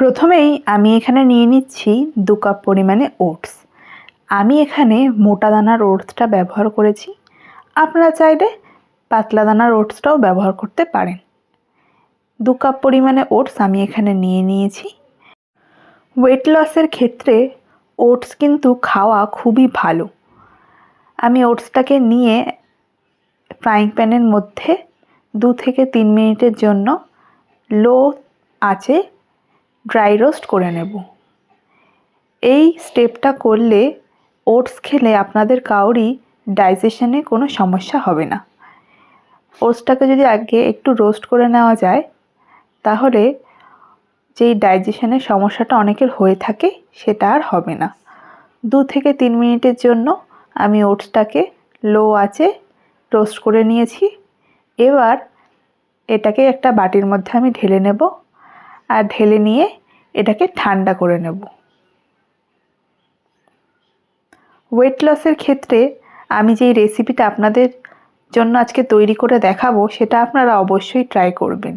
প্রথমেই আমি এখানে নিয়ে নিচ্ছি দু কাপ পরিমাণে ওটস। আমি এখানে মোটা দানার ওটসটা ব্যবহার করেছি। আপনারা চাইলে পাতলা দানার ওটসটাও ব্যবহার করতে পারেন। দু কাপ পরিমাণে ওটস আমি এখানে নিয়ে নিয়েছি। ওয়েট লসের ক্ষেত্রে ওটস কিন্তু খাওয়া খুবই ভালো। আমি ওটসটাকে নিয়ে ফ্রাইং প্যানের মধ্যে দু থেকে তিন মিনিটের জন্য লো আঁচে ড্রাই রোস্ট করে নেব। এই স্টেপটা করলে ওটস খেলে আপনাদের কাউরই ডাইজেশনে কোনো সমস্যা হবে না। ওটসটাকে যদি আগে একটু রোস্ট করে নেওয়া যায়, তাহলে যেই ডাইজেশনের সমস্যাটা অনেকের হয়ে থাকে, সেটা আর হবে না। দু থেকে তিন মিনিটের জন্য আমি ওটসটাকে লো আঁচে রোস্ট করে নিয়েছি। এবার এটাকে একটা বাটির মধ্যে আমি ঢেলে নেব। আর ঢেলে নিয়ে এটাকে ঠান্ডা করে নেব। ওয়েট লসের ক্ষেত্রে আমি যেই রেসিপিটা আপনাদের জন্য আজকে তৈরি করে দেখাবো, সেটা আপনারা অবশ্যই ট্রাই করবেন।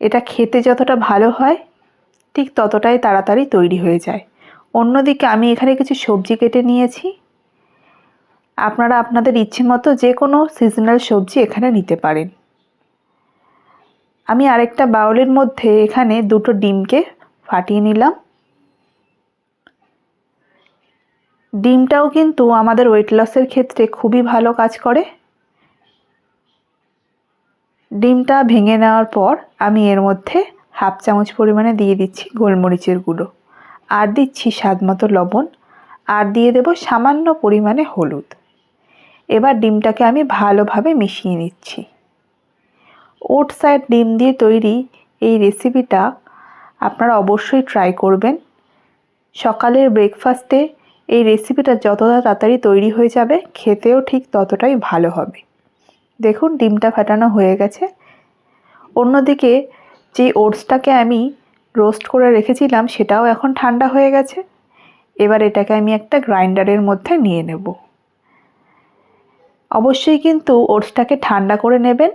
এটা খেতে যতটা ভালো হয়, ঠিক ততটাই তাড়াতাড়ি তৈরি হয়ে যায়। অন্যদিকে আমি এখানে কিছু সবজি কেটে নিয়েছি। আপনারা আপনাদের ইচ্ছে মতো যে কোনো সিজনাল সবজি এখানে নিতে পারেন। আমি আরেকটা বাউলের মধ্যে এখানে দুটো ডিমকে ফাটিয়ে নিলাম। ডিমটাও কিন্তু আমাদের ওয়েট লসের ক্ষেত্রে খুবই ভালো কাজ করে। ডিমটা ভেঙে নেওয়ার পর আমি এর মধ্যে হাফ চামচ পরিমাণে দিয়ে দিচ্ছি গোলমরিচের গুঁড়ো। আর দিচ্ছি স্বাদ মতো লবণ। আর দিয়ে দেব সামান্য পরিমাণে হলুদ। এবার ডিমটাকে আমি ভালোভাবে মিশিয়ে নিচ্ছি। ওট সাইড ডিম দিয়ে তৈরি এই রেসিপিটা আপনারা অবশ্যই ট্রাই করবেন। সকালের ব্রেকফাস্টে এই রেসিপিটা যতটা তাড়াতাড়ি তৈরি হয়ে যাবে, খেতেও ঠিক ততটাই ভালো হবে। দেখুন, ডিমটা ফাটানো হয়ে গেছে। অন্যদিকে যে ওটসটাকে আমি রোস্ট করে রেখেছিলাম, সেটাও এখন ঠান্ডা হয়ে গেছে। এবার এটাকে আমি একটা গ্রাইন্ডারের মধ্যে নিয়ে নেব। অবশ্যই কিন্তু ওটসটাকে ঠান্ডা করে নেবেন।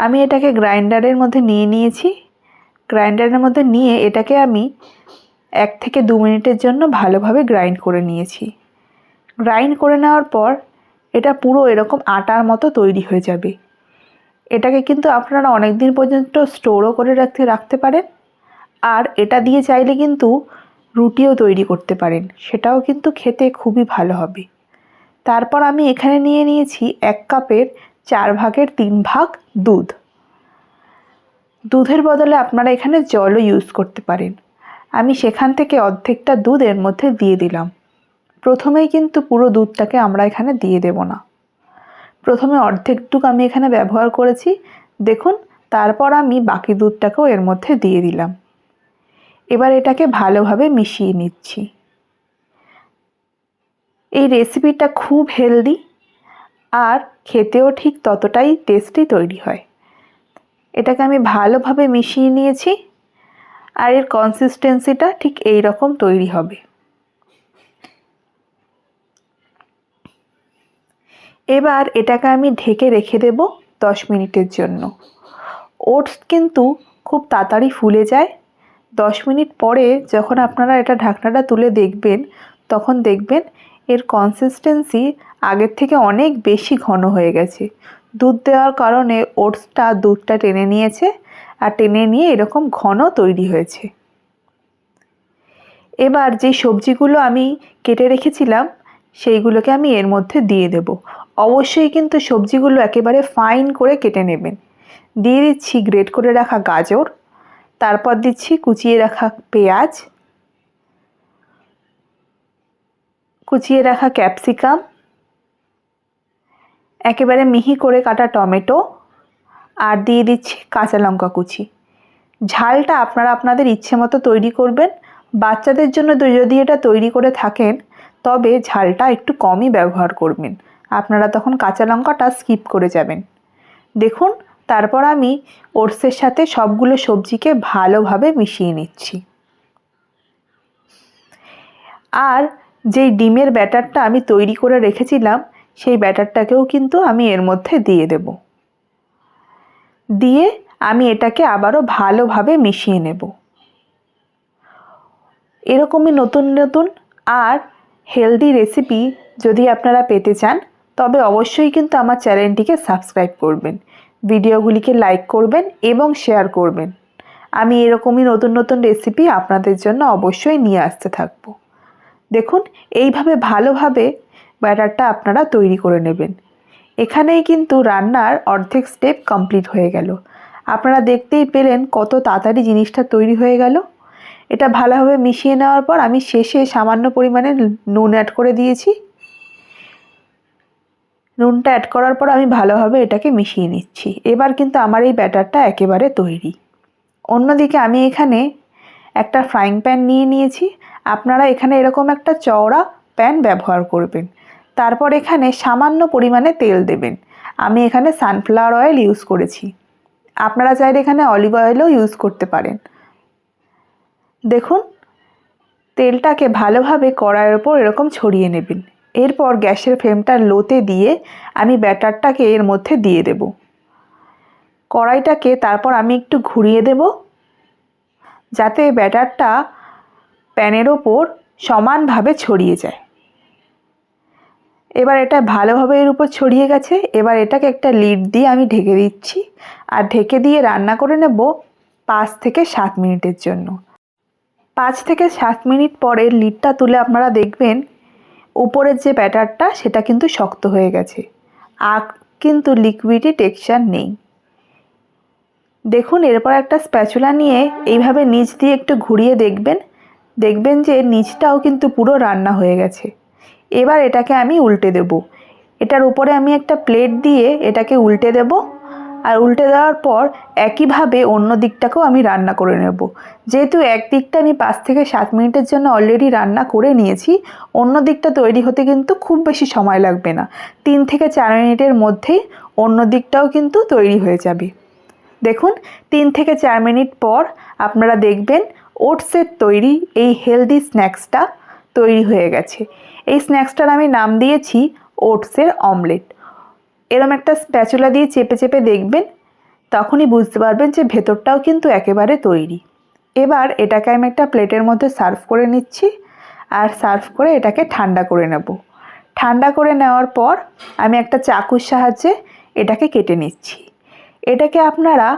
আমি এটাকে গ্রাইন্ডারের মধ্যে নিয়ে নিয়েছি। গ্রাইন্ডারের মধ্যে নিয়ে এটাকে আমি এক থেকে দু মিনিটের জন্য ভালোভাবে গ্রাইন্ড করে নিয়েছি। গ্রাইন্ড করে নেওয়ার পর এটা পুরো এরকম আটার মতো তৈরি হয়ে যাবে। এটাকে কিন্তু আপনারা অনেক দিন পর্যন্ত স্টোরও করে রাখতে রাখতে পারেন। আর এটা দিয়ে চাইলে কিন্তু রুটিও তৈরি করতে পারেন। সেটাও কিন্তু খেতে খুবই ভালো হবে। তারপর আমি এখানে নিয়ে নিয়েছি এক কাপের চার ভাগের তিন ভাগ দুধ। দুধের বদলে আপনারা এখানে জলও ইউজ করতে পারেন। আমি সেখান থেকে অর্ধেকটা দুধ এর মধ্যে দিয়ে দিলাম। প্রথমেই কিন্তু পুরো দুধটাকে আমরা এখানে দিয়ে দেব না। প্রথমে অর্ধেকটুক আমি এখানে ব্যবহার করেছি। দেখুন, তারপর আমি বাকি দুধটাকেও এর মধ্যে দিয়ে দিলাম। এবার এটাকে ভালোভাবে মিশিয়ে নিচ্ছি। এই রেসিপিটা খুব হেলদি আর খেতেও ঠিক ততটাই টেস্টি তৈরি হয়। এটাকে আমি ভালোভাবে মিশিয়ে নিয়েছি আর এর কনসিস্টেন্সিটা ঠিক এই রকম তৈরি হবে। এবার এটাকে আমি ঢেকে রেখে দেব দশ মিনিটের জন্য। ওটস কিন্তু খুব তাড়াতাড়ি ফুলে যায়। দশ মিনিট পরে যখন আপনারা এটা ঢাকনাটা তুলে দেখবেন, তখন দেখবেন এর কনসিস্টেন্সি আগের থেকে অনেক বেশি ঘন হয়ে গেছে। দুধ দেওয়ার কারণে ওটসটা দুধটা টেনে নিয়েছে আর টেনে নিয়ে এরকম ঘন তৈরি হয়েছে। এবার যে সবজিগুলো আমি কেটে রেখেছিলাম, সেইগুলোকে আমি এর মধ্যে দিয়ে দেব। অবশ্যই কিন্তু সবজিগুলো একেবারে ফাইন করে কেটে নেবেন। দিয়ে দিচ্ছি গ্রেট করে রাখা গাজর, তারপর দিচ্ছি কুচিয়ে রাখা পেঁয়াজ কুচিয়ে রাখা ক্যাপসিকাম, একেবারে মিহি করে কাটা টমেটো, আর দিয়ে দিচ্ছি কাঁচা লঙ্কা কুচি। ঝালটা আপনারা আপনাদের ইচ্ছে মতো তৈরি করবেন। বাচ্চাদের জন্য যদি এটা তৈরি করে থাকেন, তবে ঝালটা একটু কমই ব্যবহার করবেন। আপনারা তখন কাঁচা লঙ্কাটা স্কিপ করে যাবেন। দেখুন, তারপর আমি ওটসের সাথে সবগুলো সবজিকে ভালোভাবে মিশিয়ে নিচ্ছি। আর যেই ডিমের ব্যাটারটা আমি তৈরি করে রেখেছিলাম, সেই ব্যাটারটাকেও কিন্তু আমি এর মধ্যে দিয়ে দেব। দিয়ে আমি এটাকে আবারও ভালোভাবে মিশিয়ে নেব। এরকমই নতুন নতুন আর হেলদি রেসিপি যদি আপনারা পেতে চান, তবে অবশ্যই কিন্তু আমার চ্যানেলটিকে সাবস্ক্রাইব করবেন, ভিডিওগুলিকে লাইক করবেন এবং শেয়ার করবেন। আমি এরকমই নতুন নতুন রেসিপি আপনাদের জন্য অবশ্যই নিয়ে আসতে থাকব। দেখুন, এইভাবে ভালোভাবে ব্যাটারটা আপনারা তৈরি করে নেবেন। এখানেই কিন্তু রান্নার অর্ধেক স্টেপ কমপ্লিট হয়ে গেল। আপনারা দেখতেই পেলেন কত তাড়াতাড়ি জিনিসটা তৈরি হয়ে গেল। এটা ভালোভাবে মিশিয়ে নেওয়ার পর আমি শেষে সামান্য পরিমাণে নুন অ্যাড করে দিয়েছি। নুনটা অ্যাড করার পর আমি ভালোভাবে এটাকে মিশিয়ে নিচ্ছি। এবার কিন্তু আমার এই ব্যাটারটা একেবারে তৈরি। অন্যদিকে আমি এখানে একটা ফ্রাইং প্যান নিয়ে নিয়েছি। আপনারা এখানে এরকম একটা চওড়া প্যান ব্যবহার করবেন। তারপর এখানে সামান্য পরিমাণে তেল দেবেন। আমি এখানে সানফ্লাওয়ার অয়েল ইউজ করেছি। আপনারা চাইলে এখানে অলিভ অয়েলও ইউজ করতে পারেন। দেখুন, তেলটাকে ভালোভাবে কড়াইয়ের ওপর এরকম ছড়িয়ে নেবেন। এরপর গ্যাসের ফ্লেমটা লোতে দিয়ে আমি ব্যাটারটাকে এর মধ্যে দিয়ে দেব। কড়াইটাকে তারপর আমি একটু ঘুরিয়ে দেব। যাতে ব্যাটারটা প্যানের ওপর সমানভাবে ছড়িয়ে যায়। এবার এটা ভালোভাবে এর উপর ছড়িয়ে গেছে, এবার এটাকে একটা লিড দিয়ে আমি ঢেকে দিচ্ছি আর ঢেকে দিয়ে রান্না করে নেব পাঁচ থেকে সাত মিনিটের জন্য। পাঁচ থেকে সাত মিনিট পরে লিডটা তুলে আপনারা দেখবেন, উপরের যে ব্যাটারটা সেটা কিন্তু শক্ত হয়ে গেছে। আর কিন্তু লিকুইডি টেক্সচার নেই। দেখুন, এরপর একটা স্প্যাচুলা নিয়ে এইভাবে নিচ দিয়ে একটু ঘুরিয়ে দেখবেন দেখবেন যে নিচটাও কিন্তু পুরো রান্না হয়ে গেছে। এবার এটাকে আমি উল্টে দেব। এটার উপরে আমি একটা প্লেট দিয়ে এটাকে উল্টে দেব আর উল্টে দেওয়ার পর একইভাবে অন্য দিকটাকেও আমি রান্না করে নেব। যেহেতু এক দিকটা আমি পাঁচ থেকে সাত মিনিটের জন্য অলরেডি রান্না করে নিয়েছি, অন্য দিকটা তৈরি হতে কিন্তু খুব বেশি সময় লাগবে না। তিন থেকে চার মিনিটের মধ্যেই অন্য দিকটাও কিন্তু তৈরি হয়ে যাবে। দেখুন, তিন থেকে চার মিনিট পর আপনারা দেখবেন ওটসের তৈরি এই হেলদি স্ন্যাক্সটা তৈরি হয়ে গেছে। এই স্ন্যাক্সটার আমি নাম দিয়েছি ওটসের অমলেট। এরম একটা স্প্যাচুলা দিয়ে চেপে চেপে দেখবেন, তখনই বুঝতে পারবেন যে ভেতরটাও কিন্তু একেবারে তৈরি। এবার এটাকে আমি একটা প্লেটের মধ্যে সার্ভ করে নিচ্ছি আর সার্ভ করে এটাকে ঠান্ডা করে নেব। ঠান্ডা করে নেওয়ার পর আমি একটা চাকুর সাহায্যে এটাকে কেটে নিচ্ছি। এটাকে আপনারা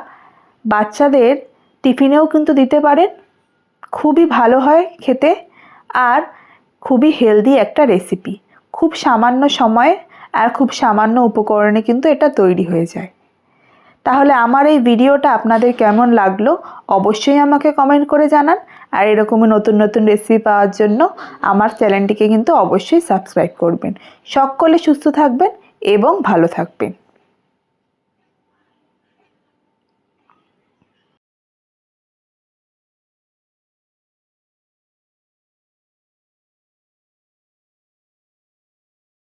বাচ্চাদের টিফিনেও কিন্তু দিতে পারেন খুবই ভালো হয় খেতে আর খুবই হেলদি একটা রেসিপি খুব সামান্য সময়ে আর খুব সামান্য উপকরণে কিন্তু এটা তৈরি হয়ে যায়। তাহলে আমার এই ভিডিওটা আপনাদের কেমন লাগল অবশ্যই আমাকে কমেন্ট করে জানান। আর এরকমই নতুন নতুন রেসিপি পাওয়ার জন্য আমার চ্যানেলটিকে কিন্তু অবশ্যই সাবস্ক্রাইব করবেন। সকলে সুস্থ থাকবেন এবং ভালো থাকবেন।